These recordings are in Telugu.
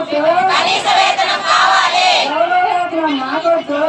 మాకొద్దు కనీస వేతనం కావాలి గౌరవ వేతనం మాకొద్దు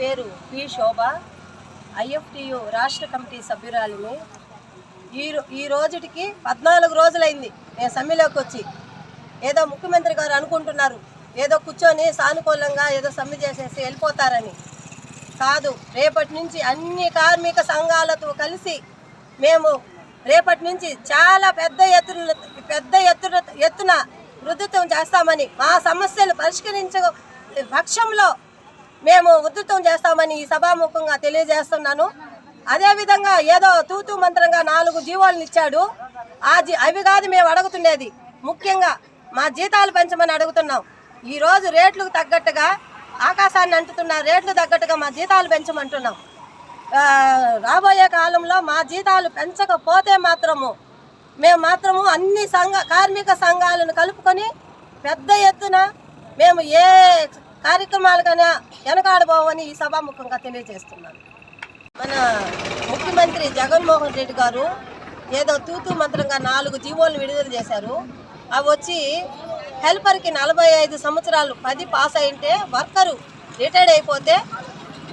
పేరు పి శోభ. ఐఎఫ్టియు రాష్ట్ర కమిటీ సభ్యురాలిని. ఈ ఈ రోజుటికి పద్నాలుగు రోజులైంది నేను సమ్మెలోకి వచ్చి. ఏదో ముఖ్యమంత్రి గారు అనుకుంటున్నారు. ఏదో కూర్చొని సానుకూలంగా ఏదో సమ్మె చేసేసి వెళ్ళిపోతారని. కాదు రేపటి నుంచి అన్ని కార్మిక సంఘాలతో కలిసి మేము రేపటి నుంచి చాలా పెద్ద ఎత్తున పెద్ద ఎత్తున ఎత్తున వృద్ధుత్వం చేస్తామని మా సమస్యలు పరిష్కరించ పక్షంలో మేము ఉధృతం చేస్తామని ఈ సభాముఖంగా తెలియజేస్తున్నాను. అదేవిధంగా ఏదో తూతూ మంత్రంగా నాలుగు జీవోలను ఇచ్చాడు. ఆ జీ అవి కాదు మేము అడుగుతుండేది ముఖ్యంగా మా జీతాలు పెంచమని అడుగుతున్నాం. ఈరోజు రేట్లకు తగ్గట్టుగా ఆకాశాన్ని అంటుతున్న రేట్లు తగ్గట్టుగా మా జీతాలు పెంచమంటున్నాం. రాబోయే కాలంలో మా జీతాలు పెంచకపోతే మాత్రము మేము మాత్రము అన్ని సంఘ కార్మిక సంఘాలను కలుపుకొని పెద్ద ఎత్తున మేము ఏ కార్యక్రమాలకైనా వెనకాడబోవని ఈ సభాముఖంగా తెలియజేస్తున్నాను. మన ముఖ్యమంత్రి జగన్మోహన్ రెడ్డి గారు ఏదో తూతూ మంత్రంగా నాలుగు జీవోలు విడుదల చేశారు. అవి వచ్చి హెల్పర్కి నలభై ఐదు సంవత్సరాలు పది పాస్ అయింటే వర్కరు రిటైర్డ్ అయిపోతే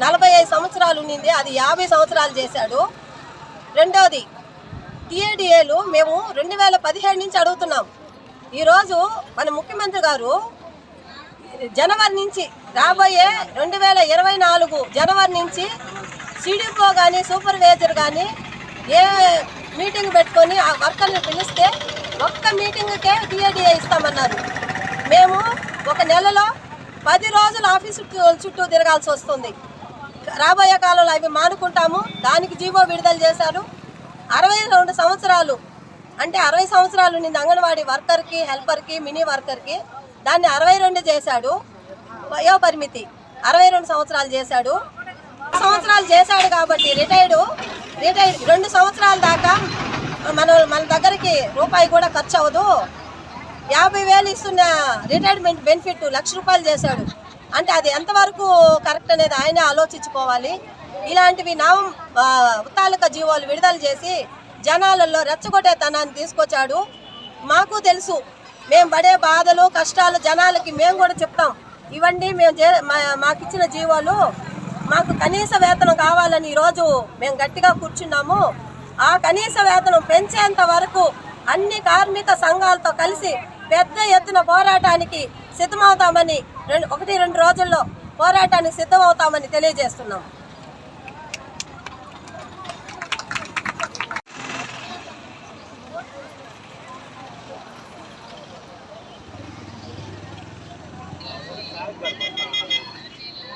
నలభై ఐదు సంవత్సరాలు ఉండింది అది యాభై సంవత్సరాలు చేశాడు. రెండవది టీఏడిఏలు మేము రెండు వేల పదిహేడు నుంచి అడుగుతున్నాం. ఈరోజు మన ముఖ్యమంత్రి గారు జనవరి నుంచి రాబోయే రెండు వేల ఇరవై నాలుగు జనవరి నుంచి సిడిపో కానీ సూపర్వైజర్ కానీ ఏ మీటింగ్ పెట్టుకొని ఆ వర్కర్ని పిలిస్తే ఒక్క మీటింగ్కే డిఏడిఏ ఇస్తామన్నారు. మేము ఒక నెలలో పది రోజులు ఆఫీసు చుట్టూ చుట్టూ తిరగాల్సి వస్తుంది. రాబోయే కాలంలో అవి మానుకుంటాము. దానికి జీవో విడుదల చేశారు. అరవై రెండు సంవత్సరాలు అంటే అరవై సంవత్సరాలు నింది అంగన్వాడీ వర్కర్కి హెల్పర్కి మినీ వర్కర్కి దాన్ని అరవై రెండు చేశాడు. వయో పరిమితి అరవై రెండు సంవత్సరాలు చేశాడు. సంవత్సరాలు చేశాడు కాబట్టి రిటైర్డ్ రిటైర్డ్ రెండు సంవత్సరాల దాకా మన మన దగ్గరికి రూపాయి కూడా ఖర్చు అవ్వదు. యాభై వేలు ఇస్తున్న రిటైర్మెంట్ బెనిఫిట్ లక్ష రూపాయలు చేశాడు. అంటే అది ఎంతవరకు కరెక్ట్ అనేది ఆయనే ఆలోచించుకోవాలి. ఇలాంటివి నవం ఆ, ఉత్తాలక జీవోలు విడుదల చేసి జనాలలో రెచ్చగొట్టేతనాన్ని తీసుకొచ్చాడు. మాకు తెలుసు మేము పడే బాధలు కష్టాలు జనాలకి మేము కూడా చెప్తాం. ఇవన్నీ మేము మాకిచ్చిన జీవాలు. మాకు కనీస వేతనం కావాలని ఈరోజు మేము గట్టిగా కూర్చున్నాము. ఆ కనీస వేతనం పెంచేంత వరకు అన్ని కార్మిక సంఘాలతో కలిసి పెద్ద ఎత్తున పోరాటానికి సిద్ధమవుతామని రెండు ఒకటి రెండు రోజుల్లో పోరాటానికి సిద్ధమవుతామని తెలియజేస్తున్నాం.